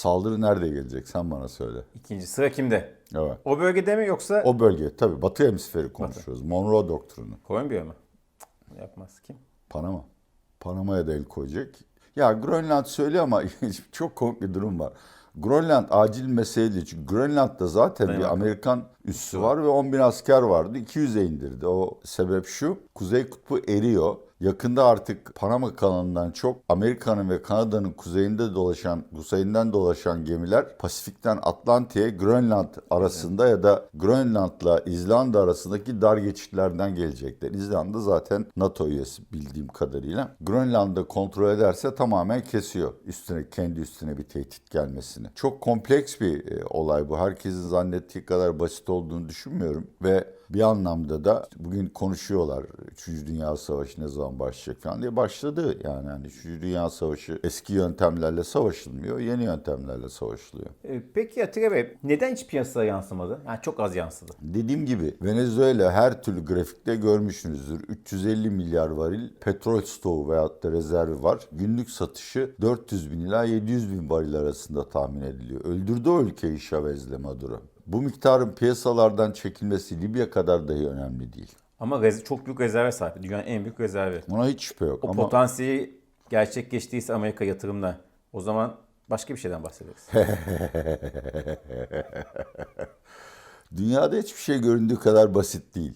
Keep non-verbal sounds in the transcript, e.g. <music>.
Saldırı nerede gelecek sen bana söyle. İkinci sıra kimde? Evet. O bölgede mi yoksa O bölge tabii Batı hemisferi konuşuyoruz. Monroe doktrini. Kolombiya mı? Yapmaz kim? Panama. Panama'ya da el koyacak. Ya Grönland söylüyor ama <laughs> çok komik bir durum var. Grönland acil mesele değil. Çünkü Grönland'da zaten bir Danimarka. Amerikan üssü var ve 10 bin asker vardı. 200'e indirdi. O sebep şu. Kuzey kutbu eriyor. Yakında artık Panama kanalından çok Amerika'nın ve Kanada'nın kuzeyinde dolaşan, kuzeyinden dolaşan gemiler Pasifik'ten Atlantik'e Grönland arasında ya da Grönland'la İzlanda arasındaki dar geçitlerden gelecekler. İzlanda zaten NATO üyesi bildiğim kadarıyla. Grönland'ı kontrol ederse tamamen kesiyor üstüne kendi üstüne bir tehdit gelmesini. Çok kompleks bir e, olay bu. Herkesin zannettiği kadar basit olduğunu düşünmüyorum ve bir anlamda da bugün konuşuyorlar 3. Dünya Savaşı ne zaman başlayacak falan diye başladı yani hani 3. Dünya Savaşı eski yöntemlerle savaşılmıyor yeni yöntemlerle savaşılıyor. Ee, peki Atilla Bey neden hiç piyasaya yansımadı? Yani çok az yansıdı. Dediğim gibi Venezuela her türlü grafikte görmüşsünüzdür. 350 milyar varil petrol stoğu veyahut da rezervi var. Günlük satışı 400 bin ila 700 bin varil arasında tahmin ediliyor. Öldürdü o ülkeyi Chavez'le Maduro. Bu miktarın piyasalardan çekilmesi Libya kadar dahi önemli değil. Ama çok büyük rezerve sahip. Dünyanın en büyük rezervi. Ona hiç şüphe yok. O Ama potansiyeli gerçekleştiyse Amerika yatırımla o zaman başka bir şeyden bahsederiz. <laughs> dünyada hiçbir şey göründüğü kadar basit değil.